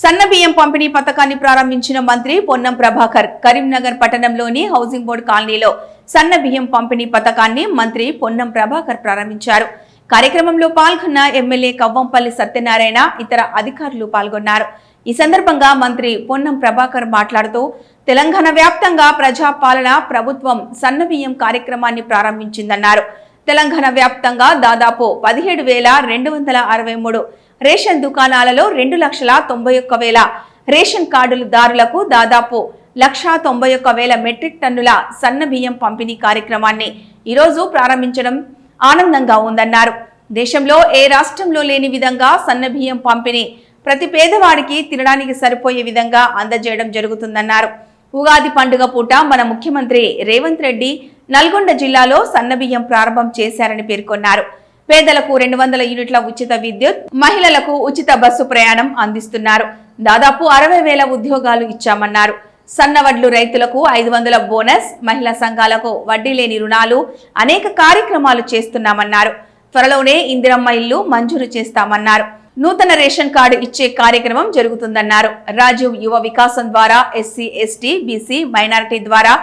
సన్న బియ్యం పంపిణీ పథకాన్ని ప్రారంభించిన మంత్రి పొన్నం ప్రభాకర్ కరీంనగర్ పట్టణంలోని హౌసింగ్ బోర్డు కాలనీలో సన్న బియ్యం పంపిణీ పథకాన్ని మంత్రి పొన్నం ప్రభాకర్ ప్రారంభించారు. కార్యక్రమంలో పాల్గొన్న ఎమ్మెల్యే కవ్వంపల్లి సత్యనారాయణ ఇతర అధికారులు పాల్గొన్నారు. ఈ సందర్భంగా మంత్రి పొన్నం ప్రభాకర్ మాట్లాడుతూ తెలంగాణ వ్యాప్తంగా ప్రజాపాలన ప్రభుత్వం సన్న బియ్యం కార్యక్రమాన్ని ప్రారంభించిందన్నారు. తెలంగాణ వ్యాప్తంగా దాదాపు పదిహేడు వేల రెండు వందల అరవై మూడు రేషన్ దుకాణాలలో రెండు లక్షల తొంభై ఒక్క వేల రేషన్ కార్డులు దారులకు దాదాపు లక్షా తొంభై ఒక్క వేల మెట్రిక్ టన్నుల సన్న బియ్యం పంపిణీ కార్యక్రమాన్ని ఈరోజు ప్రారంభించడం ఆనందంగా ఉందన్నారు. దేశంలో ఏ రాష్ట్రంలో లేని విధంగా సన్న బియ్యం పంపిణీ ప్రతి పేదవాడికి తినడానికి సరిపోయే విధంగా అందజేయడం జరుగుతుందన్నారు. ఉగాది పండుగ పూట మన ముఖ్యమంత్రి రేవంత్ రెడ్డి నల్గొండ జిల్లాలో సన్నబియ్యం ప్రారంభం చేశారని పేర్కొన్నారు. పేదలకు రెండు వందల యూనిట్ల ఉచిత విద్యుత్ మహిళలకు ఉచిత బస్సు ప్రయాణం అందిస్తున్నారు. దాదాపు అరవై వేల ఉద్యోగాలు ఇచ్చామన్నారు. సన్నవడ్లు రైతులకు ఐదు వందల బోనస్ మహిళా సంఘాలకు వడ్డీ లేని రుణాలు అనేక కార్యక్రమాలు చేస్తున్నామన్నారు. త్వరలోనే ఇందిరమ్మ ఇల్లు మంజూరు చేస్తామన్నారు. నూతన రేషన్ కార్డు ఇచ్చే కార్యక్రమం జరుగుతుందన్నారు. రాజీవ్ యువ వికాసం ద్వారా ఎస్సీ ఎస్టీ బీసీ మైనారిటీ ద్వారా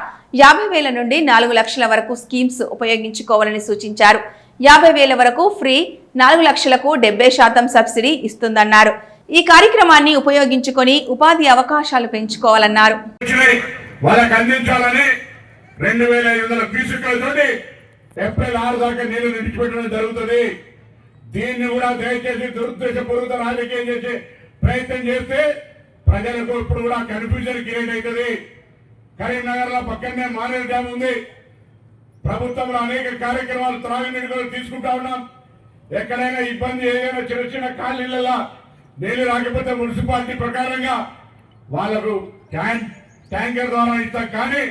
యాభై వేల నుండి నాలుగు లక్షల వరకు స్కీమ్స్ ఉపయోగించుకోవాలని సూచించారు. యాభై వేల వరకు ఫ్రీ నాలుగు లక్షలకు డెబ్బై శాతం సబ్సిడీ ఇస్తుందన్నారు. ఈ కార్యక్రమాన్ని ఉపయోగించుకొని ఉపాధి అవకాశాలు పెంచుకోవాలన్నారు. వాళ్ళకి అందించాలని రెండు వేల ఐదు వందల ఫీజులతోటి ఏప్రిల్ ఆరు దాకా నీళ్ళు నిడిచిపెట్టడం జరుగుతుంది. దీన్ని కూడా దయచేసి దురుద్దేశపూర్వక రాజకీయం చేసే ప్రయత్నం చేస్తే ప్రజలకు ఇప్పుడు కూడా కన్ఫ్యూజన్ క్రియేట్ అవుతుంది. కరీంనగర్లో పక్కనే మానేరు డ్యామ్ ఉంది. ప్రభుత్వంలో అనేక కార్యక్రమాలు త్రాగునీటి కూడా తీసుకుంటా ఉన్నాం. ఎక్కడైనా ఇబ్బంది ఏదైనా చిన్న చిన్న కాలనీలలో నీళ్ళు రాకపోతే మున్సిపాలిటీ ప్రకారంగా వాళ్ళకు ట్యాంక్ ట్యాంకర్ ద్వారా ఇస్తాం. కానీ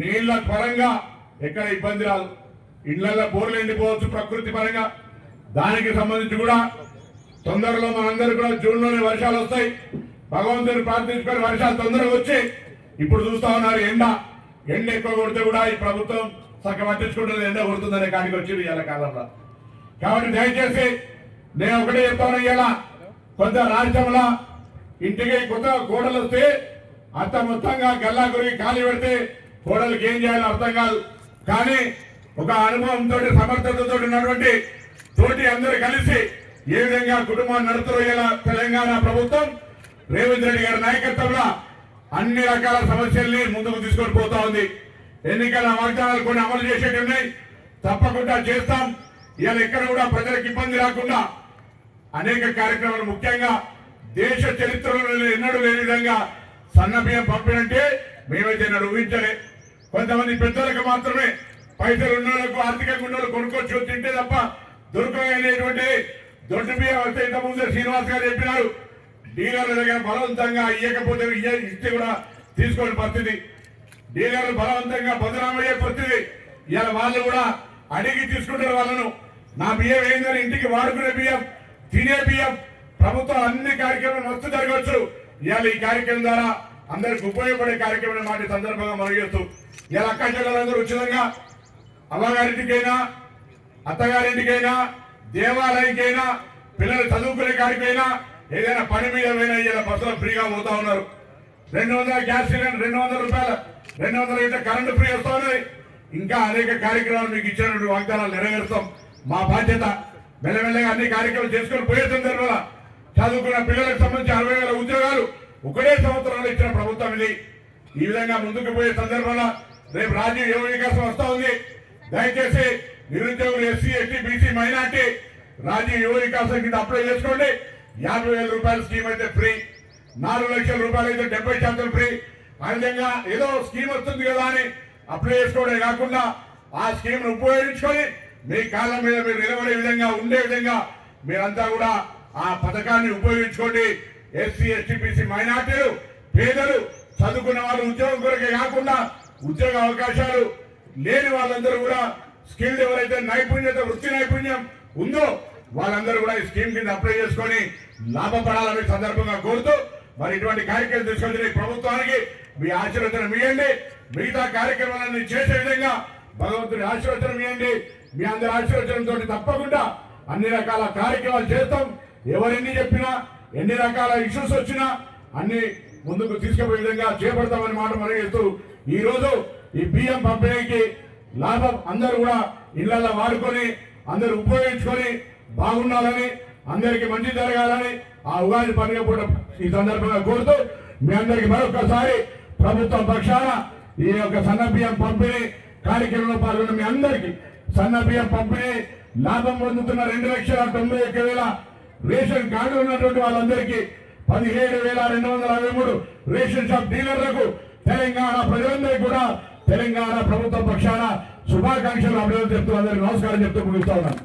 నీళ్ళ పరంగా ఎక్కడ ఇబ్బంది రాదు. ఇళ్ళలో బోర్లు ఎండిపోవచ్చు ప్రకృతి పరంగా. దానికి సంబంధించి కూడా తొందరలో మనందరూ కూడా జూన్లోనే వర్షాలు వస్తాయి. భగవంతుని ప్రార్థించుకొని వర్షాలు తొందరగా వచ్చి ఇప్పుడు చూస్తా ఉన్నారు ఎండ. ఎండ ఎక్కువ కొడితే కూడా ఈ ప్రభుత్వం సగ పట్టించుకుంటుంది ఎండ కొడుతుందనే కాడికి వచ్చింది ఇవాళ కాలంలో. కాబట్టి దయచేసి నేను ఒకటే చెప్తాను ఇవాళ. కొంత రాష్ట్రంలో ఇంటికి కొత్త కోడలు వస్తే అంత మొత్తంగా గల్లా గురికి ఖాళీ పెడితే కోడలకి ఏం చేయాలో అర్థం కాదు. కానీ ఒక అనుభవంతో సమర్థతతో ఉన్నటువంటి తోటి అందరూ కలిసి ఏ విధంగా కుటుంబాన్ని నడుపుతున్న తెలంగాణ ప్రభుత్వం రేవంత్ రెడ్డి గారి నాయకత్వంలో అన్ని రకాల సమస్యల్ని ముందుకు తీసుకొని పోతా ఉంది. ఎన్నికల వాగ్దానాలు కొన్ని అమలు చేసేవి ఉన్నాయి తప్పకుండా చేస్తాం. ఇవాళ ఎక్కడ కూడా ప్రజలకు ఇబ్బంది రాకుండా అనేక కార్యక్రమాలు ముఖ్యంగా దేశ చరిత్రలో ఎన్నడూ లేని విధంగా సన్న బియ్యం పంపిణంటే మేమైతే నన్ను ఊహించలే. కొంతమంది పెద్దలకు మాత్రమే పైసలు ఉన్న వాళ్ళకు ఆర్థికంగా ఉన్న వాళ్ళు తింటే తప్ప దొరకనేటువంటి దొడ్డు బియ్యం వస్తే ఇంతకుముందే ముందే శ్రీనివాస్ గారు చెప్పినారు. డీలర్ల దగ్గర బలవంతంగా ఇయ్యకపోతే ఇయ్య- ఇస్తే కూడా తీసుకోని పరిస్థితి. డీలర్లు బలవంతంగా బదనామయ్యే పరిస్థితి. ఇలా వాళ్ళు కూడా అడిగి తీసుకుంటారు వాళ్ళను. నా బియ్యం ఏందని ఇంటికి వాడుకునే బియ్యం తినే బియ్యం. ప్రభుత్వం అన్ని కార్యక్రమాలు మస్తు జరగవచ్చు. ఇవాళ ఈ కార్యక్రమం ద్వారా అందరికి ఉపయోగపడే కార్యక్రమం మాట సందర్భంగా మనం ఇలా అక్క చెల్లెలందరూ ఉచితంగా అమ్మగారింటికైనా అత్తగారింటికైనా దేవాలయంకైనా పిల్లలు చదువుకునే కాడికైనా ఏదైనా పని మీద పోయినా ఇలా బస్సులో ఫ్రీగా పోతా ఉన్నారు. రెండు వందల గ్యాస్ సిలిండర్ రెండు వందల రూపాయలు రెండు వందల అయితే కరెంటు ఫ్రీ వస్తామని ఇంకా అనేక కార్యక్రమాలు మీకు ఇచ్చినటువంటి వాగ్దానాలు నెరవేరుస్తాం. మా బాధ్యత మెల్లమెల్లగా అన్ని కార్యక్రమాలు చేసుకొని పోయే సందర్భంలో చదువుకున్న పిల్లలకు సంబంధించి అరవై వేల ఉద్యోగాలు ఒకటే సంవత్సరంలో ఇచ్చిన ప్రభుత్వం ఇది. ఈ విధంగా ముందుకు పోయే సందర్భంలో రేపు రాజీవ్ యువ వికాసం వస్తా ఉంది. దయచేసి నిరుద్యోగులు SC ST BC minority Rajiv Yuva Vikasam కింద అప్లై చేసుకోండి. యాభై వేల రూపాయల స్కీమ్ అయితే ఫ్రీ నాలుగు లక్షల రూపాయలు అయితే డెబ్బై శాతం ఫ్రీ ఆ విధంగా ఏదో స్కీమ్ వస్తుంది కదా అని అప్లై చేసుకోవడమే కాకుండా ఆ స్కీమ్ను ఉపయోగించుకొని మీ కాళ్ళ మీద మీరు నిలబడే విధంగా ఉండే విధంగా మీరంతా కూడా ఆ పథకాన్ని ఉపయోగించుకోండి. ఎస్సీ ఎస్టీ బీసీ మైనార్టీలు పేదలు చదువుకున్న వాళ్ళు ఉద్యోగం కొరకే కాకుండా ఉద్యోగ అవకాశాలు లేని వాళ్ళందరూ కూడా స్కిల్డ్ ఎవరైతే నైపుణ్యత వృత్తి నైపుణ్యం ఉందో వాళ్ళందరూ కూడా ఈ స్కీమ్ కింద అప్లై చేసుకొని లాభపడాలని సందర్భంగా కోరుతూ మరి ఇటువంటి కార్యక్రమం తీసుకొచ్చిన ప్రభుత్వానికి మీ ఆశీర్వచనం ఇవ్వండి. మిగతా కార్యక్రమాలన్నీ చేసే విధంగా భగవంతుని ఆశీర్వచనం ఇవ్వండి. మీ అందరి ఆశీర్వచనంతో తప్పకుండా అన్ని రకాల కార్యక్రమాలు చేస్తాం. ఎవరెన్ని చెప్పినా ఎన్ని రకాల ఇష్యూస్ వచ్చినా అన్ని ముందుకు తీసుకుపోయే విధంగా చేపడతామని మాట మనం చేస్తూ ఈరోజు ఈ బియ్యం పంపిణీకి లాభం అందరూ కూడా ఇళ్ళలో వాడుకొని అందరూ ఉపయోగించుకొని బాగుండాలని అందరికీ మంచి జరగాలని ఆ ఉగాది పండుగ పూట ఈ సందర్భంగా కోరుతూ మీ అందరికి మరొకసారి ప్రభుత్వం పక్షాన ఈ యొక్క సన్నబియ్యం పంపిణీ కార్యక్రమంలో పాల్గొన్న మీ అందరికీ సన్నబియ్యం పంపిణీ లాభం పొందుతున్న రెండు లక్షల తొంభై ఒక్క వేల రేషన్ కార్డు ఉన్నటువంటి వాళ్ళందరికీ పదిహేడు వేల రెండు వందల అరవై మూడు రేషన్ షాప్ డీలర్లకు తెలంగాణ ప్రజలందరికీ కూడా తెలంగాణ ప్రభుత్వం పక్షాన శుభాకాంక్షలు అభివృద్ధి చెప్తూ అందరికీ నమస్కారం చెప్తూ ముగిస్తా ఉన్నాను.